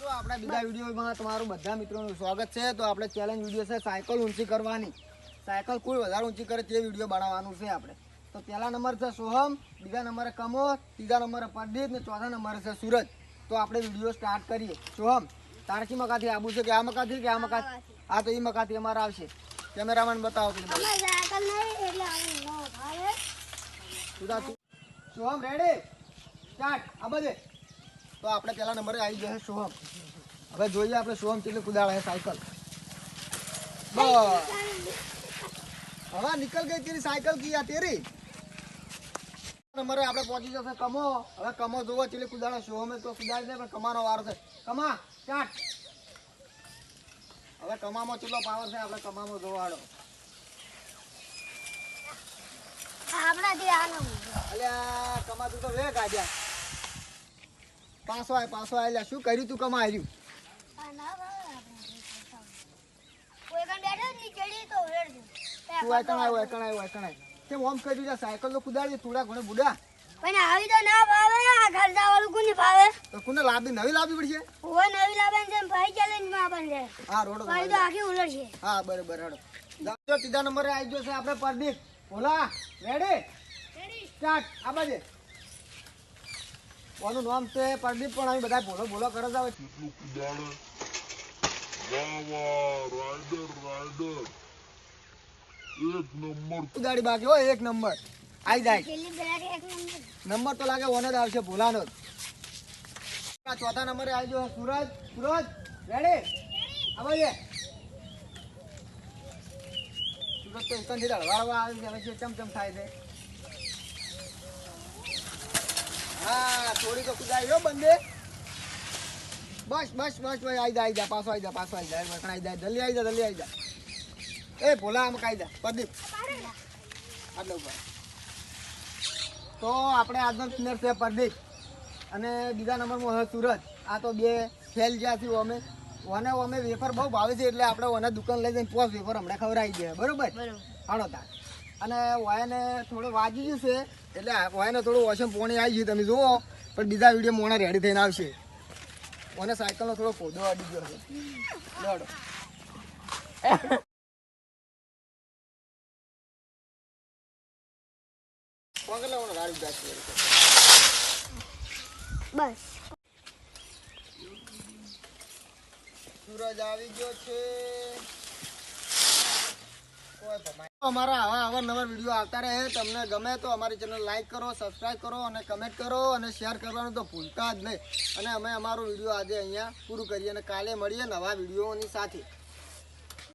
તો આપણા બીજા વિડીયોમાં તમારું બધા મિત્રોનું સ્વાગત છે. તો આપણે ચેલેન્જ વીડિયો છે સાયકલ ઊંચી કરવાની. સાયકલ કોઈ વધારે ઊંચી કરે તે વીડિયો બનાવવાનું છે આપણે. તો પહેલા નંબર છે સોહમ બીજા નંબરે કમોર ત્રીજા નંબરે પરદીપ ને ચોથા નંબરે છે સૂરજ. તો આપણે વીડિયો સ્ટાર્ટ કરીએ. સોહમ તારકી મકાથી આબુ છે કે આ મકાથી કે આ મકા હા તો એ મકાથી અમારે આવશે. કેમેરામેન બતાવો તું સોહમ રેડી સ્ટાર્ટ. આ બધે. તો આપણે પહેલા નંબરે આવી જશે સોહમ. હવે જોઈએ આપણે સોહમ કેટલી કુદાડે સાયકલ. બસ. હવે નીકળ ગઈ તેરી સાયકલ કી આ તેરી? નંબરે આપણે પહોંચી જશે કમો. હવે કમો જોવો ચીલી કુદાડે સોહમે તો કુદાડી દે પણ કમાનો વાર છે. કમા સ્ટાર્ટ. હવે કમામાં કેટલો પાવર છે આપણે કમામાં જોવાડો આપણાથી આ ન અલ્યા કમા તું તો વે કાઢ્યા પાછો આય પાછો આય શું કર્યું તું કમા આવ્યું તો વેડ દે તું એકણ આવ્યો એકણ આવ્યો એકણ આવ્યો કેમ ઓમ કર્યું છે? સાયકલ તો કુદાડી થોડા ઘણે બુડા. પણ આવી તો ના ભાવે આ ખર્ચા વાળું કોને ભાવે? તો કોને લાવી નવી લાવવી પડશે? ઓય નવી લાવવાની છે ભાઈ ચેલેન્જમાં આપણને. હા રોડ ભાઈ તો આખી ઉલટ છે. હા બરાબર હેડો ત્રીજા નંબરે આવી ગયો છે આપણે પરદીપ. બોલા રેડી સ્ટાર્ટ આ બાજુ. કોનું નામ છે પરદીપ પણ અહીં બધા બોલો બોલો, કરો છે હવે. એક નંબર કુદાડી બાકી હોય એક નંબર. આવી જાય. નંબર તો લાગે ઓને જ આવશે, ભોલાનો જ. ચોથા નંબરે આવી ગયો સુરજ. સુરજ રેડી આવાજે સુરજ તો એકંથી હળવા આવી છે, હવે ચમ ચમ થાય છે. હા થોડી તો કુદાઈ હો બંદે બસ બસ બસ બસ આવી જા આવી જા પાછો આવી જા પાછો આવી જા. વખણ આવી જા જલ્દી આવી જા જલ્દી આવી જા. એ ભોલા આમ કાઈ જા. પ્રદીપ. આટલે ઉપર. તો આપણે આજનો કિન્નર છે પ્રદીપ. અને બીજા નંબરમાં હવે સુરજ. આ તો બે ફેલ જ્યાં થયું અમે. ઓને અમે વેફર બહુ ભાવે છે એટલે આપણે ઓને દુકાન લઈ જઈને પોસ વેફર હમણાં ખવડાવી દે બરોબર? હાણો તાર. અને વાયને થોડું વાજી ગયું છે એટલે વાયને થોડું વોશમ પોણી આવી ગયું તમે જુઓ. પણ બીજા વીડિયો મોણા રેડી થઈને આવશે. મને સાયકલનો થોડો ફોદો અડી ગયો છે. દોડો? બસ. સૂરજ આવી ગયો છે. કોઈ. અમારા આવા અવારનવાર નવા વીડિયો આવતા રહે. તમને ગમે તો અમારી ચેનલ લાઈક કરો સબસ્ક્રાઇબ કરો અને કમેન્ટ કરો અને શેર કરવાનું તો ભૂલતા જ નહીં. અને અમે અમારો વીડિયો આજે અહીંયા પૂરું કરીએ અને કાલે મળીએ નવા વિડીયોની સાથે.